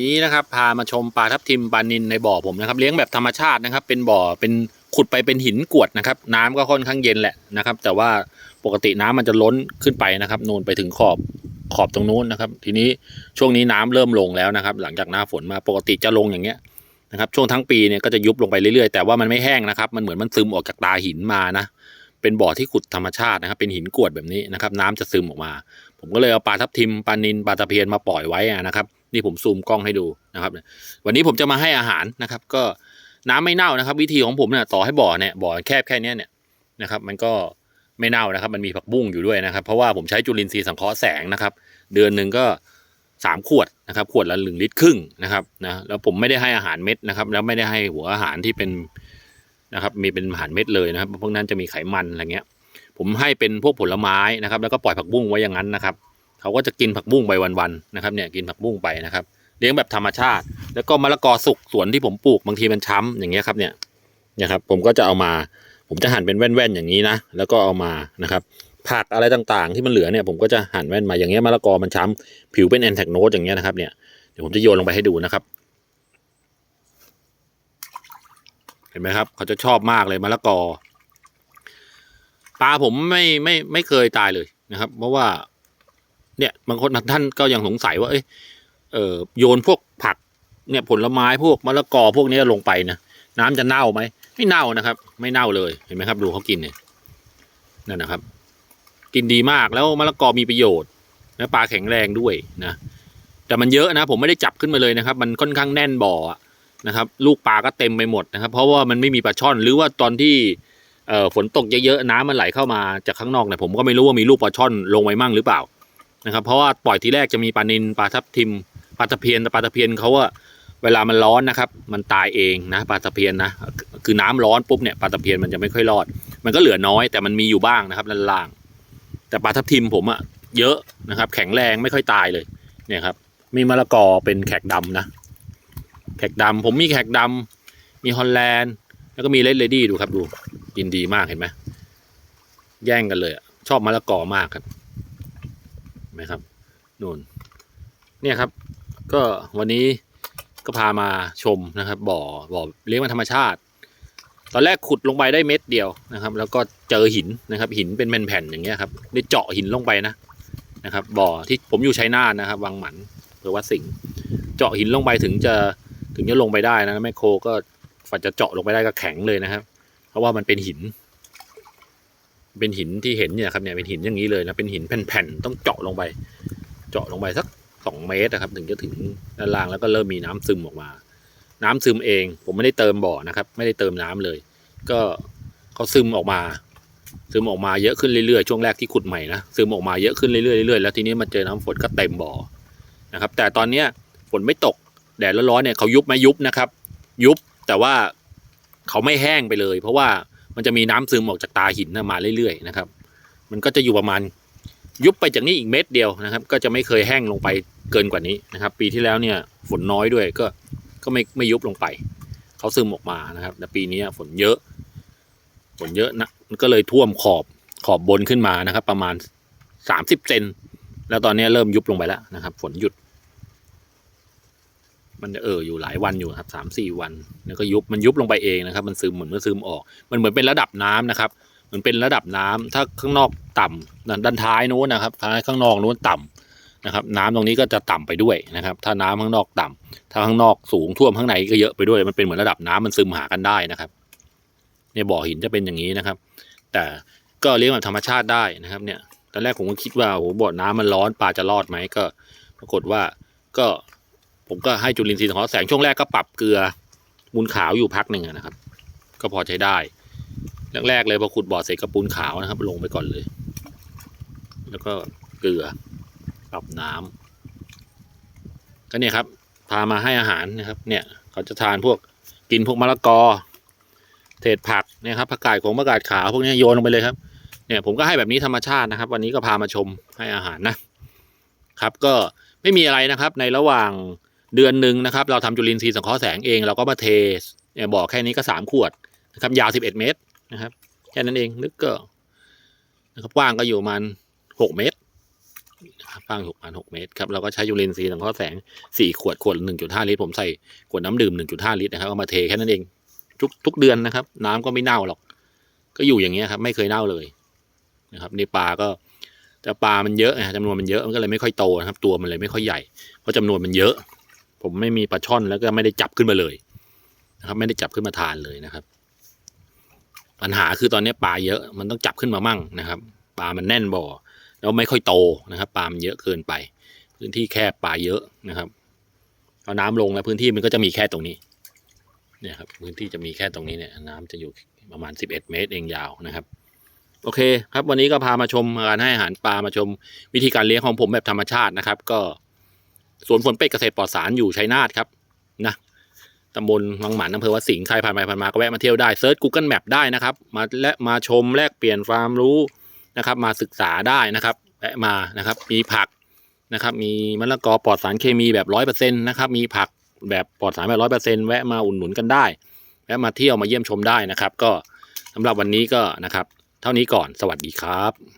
นี้นะครับพามาชมปลาทับทิมปลานินในบ่อผมนะครับ เลี้ยงแบบธรรมชาตินะครับ เป็นบ่อเป็นขุดไปเป็นหินกวดนะครับ น้ำก็ค่อนข้างเย็นแหละนะครับ แต่ว่าปกติน้ำมันจะล้นขึ้นไปนะครับนูนไปถึงขอบขอบตรงนู้นนะครับ ทีนี้ช่วงนี้น้ำเริ่มลงแล้วนะครับ หลังจากหน้าฝนมาปกติจะลงอย่างเงี้ยนะครับ ช่วงทั้งปีเนี่ยก็จะยุบลงไปเรื่อยๆ แต่ว่ามันไม่แห้งนะครับ มันเหมือนมันซึมออกจากตาหินมานะเป็นบ่อที่ขุดธรรมชาตินะครับ เป็นหินกวดแบบนี้นะครับ น้ำจะซึมออกมา ผมก็เลยเอาปลาทับทิมปลานินปลาตะเพียนมาปล่อยไว้นะครับ นี่ผมซูมกล้องให้ดูนะครับ วันนี้ผมจะมาให้อาหารนะครับ ก็น้ำไม่เน่านะครับ วิธีของผมเนี่ยต่อให้บ่อเนี่ยบ่อแคบแค่นี้เนี่ยนะครับ มันก็ไม่เน่านะครับ มันมีผักบุ้งอยู่ด้วยนะครับ เพราะว่าผมใช้จุลินทรีย์สังเคราะห์แสงนะครับ เดือนหนึ่งก็สามขวดนะครับขวดละหนึ่งลิตรครึ่งนะครับนะแล้วผมไม่ได้ให้อาหารเม็ดนะครับ แล้วไม่ได้ให้หัวอาหารที่เป็นนะครับ มีเป็นอาหารเม็ดเลยนะครับพวกนั้นจะมีไขมันอะไรเงี้ย ผมให้เป็นพวกผลไม้นะครับ แล้วก็ปล่อยผักบุ้งไว้อย่างนั้นนะครับ เขาก็จะกินผักบุ้งไปวันๆนะครับเนี่ยกินผักบุ้งไปนะครับ เลี้ยงแบบธรรมชาติ แล้วก็มะละกอสุกสวนที่ผมปลูกบางทีมันช้ำอย่างเงี้ยครับเนี่ยนี่ยครับ ผมก็จะเอามา ผมจะหั่นเป็นแว่นๆอย่างนี้นะแล้วก็เอามานะครับ ผักอะไรต่างๆ ที่มันเหลือเนี่ยผมก็จะหั่นแว่นมาอย่างเงี้ยมะละกอมันช้ำผิวเป็นแอนแทกโนสอย่างเงี้ยนะครับเนี่ยเดี๋ยวผมจะโยนลงไปให้ดูนะครับเห็นไหมครับเขาจะชอบมากเลยมะละกอปลาผมไม่ไม่ไม่เคยตายเลยนะครับ เพราะว่า เนี่ยบางคนท่านก็ยังสงสัยว่าเอ้ยเออโยนพวกผักเนี่ยผลไม้พวกมะละกอพวกนี้ลงไปนะน้ำจะเน่าไหมไม่เน่านะครับ ไม่เน่าเลยเห็นไหมครับดูเขากินเนี่ยนั่นนะครับ กินดีมากแล้วมะละกอมีประโยชน์และปลาแข็งแรงด้วยนะแต่มันเยอะนะ ผมไม่ได้จับขึ้นมาเลยนะครับ มันค่อนข้างแน่นบ่อนะครับ ลูกปลาก็เต็มไปหมดนะครับ เพราะว่ามันไม่มีปลาช่อนหรือว่าตอนที่เอ่อฝนตกเยอะๆน้ำมันไหลเข้ามาจากข้างนอกเนี่ยผมก็ไม่รู้ว่ามีลูกปลาช่อนลงไว้มั่งหรือเปล่า นะครับ เพราะว่าปล่อยทีแรกจะมีปลานินปลาทับทิมปลาตะเพียนแต่ปลาตะเพียนเขาอะเวลามันร้อนนะครับ มันตายเองนะปลาตะเพียนนะคือน้ำร้อนปุ๊บเนี่ยปลาตะเพียนมันจะไม่ค่อยรอด มันก็เหลือน้อยแต่มันมีอยู่บ้างนะครับล่างๆแต่ปลาทับทิมผมอะเยอะนะครับ แข็งแรงไม่ค่อยตายเลยเนี่ยครับ มีมะละกอเป็นแขกดำนะ แขกดำผมมีแขกดำมีฮอลแลนด์ แล้วก็มีเลดเลดี้ดูครับดูกินดีมากเห็นไหมแย่งกันเลยอะชอบมะละกอมากครับ ไหมครับนู่นเนี่ยครับ ก็วันนี้ก็พามาชมนะครับ บ่อบ่อเลี้ยงมันธรรมชาติ ตอนแรกขุดลงไปได้เม็ดเดียวนะครับ แล้วก็เจอหินนะครับ หินเป็นแผ่นๆอย่างเงี้ยครับได้เจาะหินลงไปนะนะครับ บ่อที่ผมอยู่ชัยนาทนะครับวังหมันหรือว่าสิงห์เจาะหินลงไปถึงจะถึงจะลงไปได้นะแมคโคก็ฝันจะเจาะลงไปได้ก็แข็งเลยนะครับ เพราะว่ามันเป็นหิน เป็นหินที่เห็นเนี่ยครับเนี่ยเป็นหินอย่างนี้เลยนะเป็นหินแผ่นๆต้องเจาะลงไป เจาะลงไปสักสองเมตรนะครับ ถึงจะถึงด้านล่างแล้วก็เริ่มมีน้ำซึมออกมา น้ำซึมเอง ผมไม่ได้เติมบ่อนะครับ ไม่ได้เติมน้ำเลย ก็เขาซึมออกมา ซึมออกมาเยอะขึ้นเรื่อยๆช่วงแรกที่ขุดใหม่นะซึมออกมาเยอะขึ้นเรื่อยๆเรื่อยๆแล้วทีนี้มาเจอน้ำฝนก็เต็มบ่อนะครับ แต่ตอนเนี้ยฝนไม่ตกแดดร้อนๆเนี่ยเขายุบไหมยุบนะครับ ยุบแต่ว่าเขาไม่แห้งไปเลย เพราะว่า มันจะมีน้ำซึมออกจากตาหินนะมาเรื่อยๆนะครับ มันก็จะอยู่ประมาณยุบไปจากนี้อีกเม็ดเดียวนะครับ ก็จะไม่เคยแห้งลงไปเกินกว่านี้นะครับ ปีที่แล้วเนี่ยฝนน้อยด้วยก็ก็ไม่ไม่ยุบลงไปเขาซึมออกมานะครับ แต่ปีนี้ฝนเยอะ ฝนเยอะนะมันก็เลยท่วมขอบขอบบนขึ้นมานะครับ ประมาณสามสิบเซนแล้วตอนนี้เริ่มยุบลงไปแล้วนะครับ ฝนหยุด มันเอออยู่หลายวันอยู่ครับสามสี่วัน แล้วก็ยุบมันยุบลงไปเองนะครับ มันซึมเหมือนมันซึมออก มันเหมือนเป็นระดับน้ำนะครับมันเป็นระดับน้ำถ้าข้างนอกต่ำด้านด้านท้ายนู้นนะครับท้ายข้างนอกนู้นต่ำนะครับ น้ำตรงนี้ก็จะต่ำไปด้วยนะครับ ถ้าน้ำข้างนอกต่ำถ้าข้างนอกสูงท่วมข้างในก็เยอะไปด้วย มันเป็นเหมือนระดับน้ำมันซึมหากันได้นะครับเนี่ยบ่อหินจะเป็นอย่างนี้นะครับ แต่ก็เลี้ยงแบบธรรมชาติได้นะครับ เนี่ยตอนแรกผมก็คิดว่าโอ้โหบ่อน้ำมันร้อนปลาจะรอดไหมก็ ปรากฏว่าก็ ผมก็ให้จุลินทรีย์สังเคราะห์แสงช่วงแรกก็ปรับเกลือมูลขาวอยู่พักหนึ่งนะครับ ก็พอใช้ได้แรกๆเลยพอขุดบ่อเสร็จกระปูนขาวนะครับ ลงไปก่อนเลย แล้วก็เกลือปรับน้ำก็เนี่ยครับ พามาให้อาหารนะครับ เนี่ย เขาจะทานพวกกินพวกมะละกอเศษผักเนี่ยครับผักกาดของผักกาดขาวพวกนี้โยนลงไปเลยครับ เนี่ยผมก็ให้แบบนี้ธรรมชาตินะครับ วันนี้ก็พามาชมให้อาหารนะครับ ก็ไม่มีอะไรนะครับ ในระหว่าง เดือนหนึ่งนะครับ เราทำจุลินทรีย์สังเคราะห์แสงเองเราก็มาเทบ่อแค่นี้ก็สามขวดนะครับ ยาวสิบเอ็ดเมตรนะครับ แค่นั้นเองลึกก็นะครับกว้างก็อยู่ประมาณหกเมตรนะครับฟางหกพันหกเมตรครับเราก็ใช้ยูเรนซีย์สังเคราะห์แสงสี่ขวดขวดหนึ่งจุดห้าลิตรผมใส่ขวดน้ำดื่มหนึ่งจุดห้าลิตรนะครับเอามาเทแค่นั้นเองทุกทุกเดือนนะครับ น้ำก็ไม่เน่าหรอก ก็อยู่อย่างเงี้ยครับ ไม่เคยเน่าเลยนะครับในปลาก็แต่ปลามันเยอะไงจำนวนมันเยอะมันก็เลยไม่ค่อยโตนะครับ ตัวมันเลยไม่ค่อยใหญ่เพราะจำนวนมันเยอะ ผมไม่มีปลาช่อนแล้วก็ไม่ได้จับขึ้นมาเลยนะครับ ไม่ได้จับขึ้นมาทานเลยนะครับ ปัญหาคือตอนนี้ปลาเยอะมันต้องจับขึ้นมามั่งนะครับปลามันแน่นบ่อแล้วไม่ค่อยโตนะครับปลามันเยอะเกินไป พื้นที่แคบปลาเยอะนะครับเอาน้ำลงแล้วพื้นที่มันก็จะมีแค่ตรงนี้เนี่ยครับพื้นที่จะมีแค่ตรงนี้เนี่ยน้ำจะอยู่ประมาณ 11 เมตรเองยาวนะครับ โอเคครับวันนี้ก็พามาชมการให้อาหารปลามาชมวิธีการเลี้ยงของผมแบบธรรมชาตินะครับ ก็ สวนฝนเป็ดเกษตรปลอดสารอยู่ชัยนาทครับนะตำบลวังหมันอำเภอวัดสิงห์ใครผ่านไปผ่านมาก็แวะมาเที่ยวได้เซิร์ช Google Map ได้นะครับ มาและมาชมแลกเปลี่ยนความรู้นะครับ มาศึกษาได้นะครับแวะมานะครับมีผักนะครับ มีมะละกอปลอดสารเคมีแบบร้อยเปอร์เซ็นต์นะครับ มีผักแบบปลอดสารแบบร้อยเปอร์เซ็นต์แวะมาอุดหนุนกันได้แวะมาเที่ยวมาเยี่ยมชมได้นะครับ ก็สำหรับวันนี้ก็นะครับ เท่านี้ก่อนสวัสดีครับ